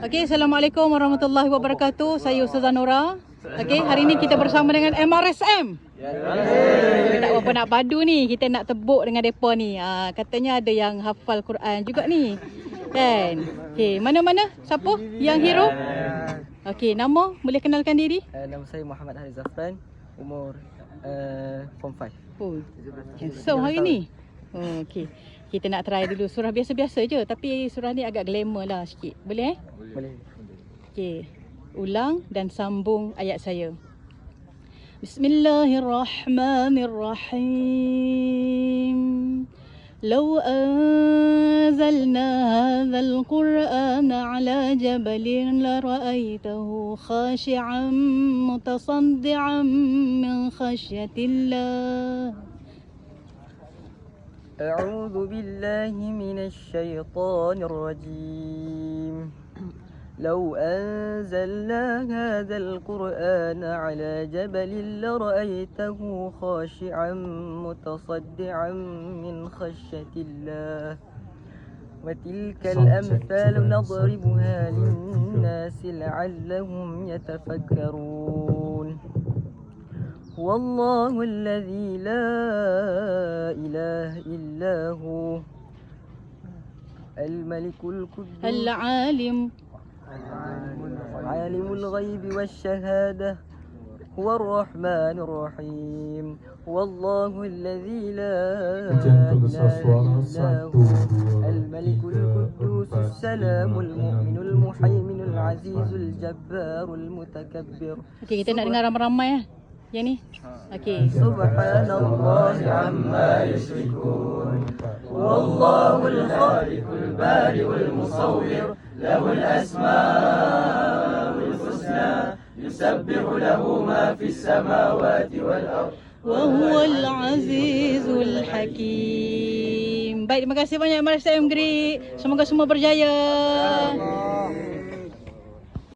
Okey, Assalamualaikum warahmatullahi wabarakatuh. Saya Ustazah Nora. Okey, hari ni kita bersama dengan MRSM. Kita tak apa nak padu ni. Kita nak tebuk dengan depa ni. Ha, katanya ada yang hafal Quran juga ni. Kan? Okey, mana-mana? Siapa? Yang hero? Okey, nama? Boleh kenalkan diri? Uh, nama saya Muhammad Haris Zafran, umur uh, form 5. Oh, handsome hari ni. Oh, okey Kita nak try dulu surah biasa-biasa je tapi surah ni agak glamour lah sikit. Boleh eh? Boleh. Okey. Ulang dan sambung ayat saya. Bismillahirrahmanirrahim. لو أنزلنا هذا القرآن على جبل لرأيته خاشعا متصدعا من خشية الله أعوذ بالله من الشيطان الرجيم. لو أنزلنا هذا القرآن على جبل لرأيته خاشعا متصدعا من خشية الله. وتلك الأمثال نضربها للناس لعلهم يتفكرون. هو الله الذي لا إله إلا هو الملك القدوس. العالم. عالم الغيب والشهادة. هو الرحمن الرحيم. هو الله الذي لا إله إلا هو. الملك القدوس السلام المؤمن المحيمن العزيز. الجبار المتكبر. Okey, kita nak dengar ramai-ramai ya. Yang ni. Okey. سبحان الله عما يشركون هو الله الخالق البارئ المصور له الأسماء الحسنى يسبح له ما في السماوات والأرض وهو العزيز الحكيم. Baik, terima kasih banyak MRSM Gri. Semoga semua berjaya.